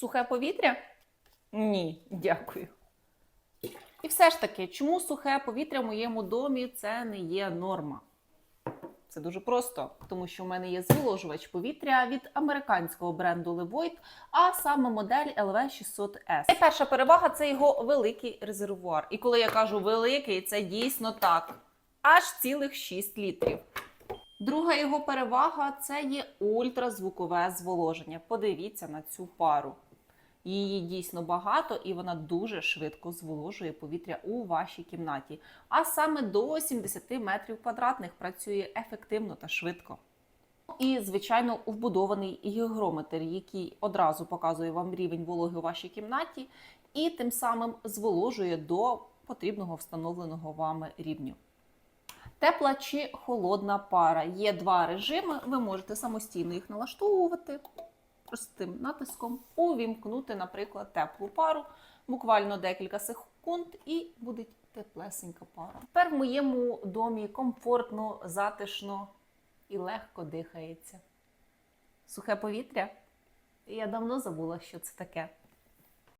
Сухе повітря? Ні, дякую. І все ж таки, чому сухе повітря в моєму домі це не є норма? Це дуже просто, тому що в мене є зволожувач повітря від американського бренду Levoit, а саме модель LV600S. Найперша перевага це його великий резервуар. І коли я кажу великий, це дійсно так. Аж цілих 6 літрів. Друга його перевага це є ультразвукове зволоження. Подивіться на цю пару. Її дійсно багато і вона дуже швидко зволожує повітря у вашій кімнаті. А саме до 70 метрів квадратних працює ефективно та швидко. І, звичайно, вбудований гігрометр, який одразу показує вам рівень вологи у вашій кімнаті, і тим самим зволожує до потрібного встановленого вами рівню. Тепла чи холодна пара. Є два режими. Ви можете самостійно їх налаштовувати простим натиском, увімкнути, наприклад, теплу пару, буквально декілька секунд, і буде теплесенька пара. Тепер в моєму домі комфортно, затишно і легко дихається. Сухе повітря? Я давно забула, що це таке.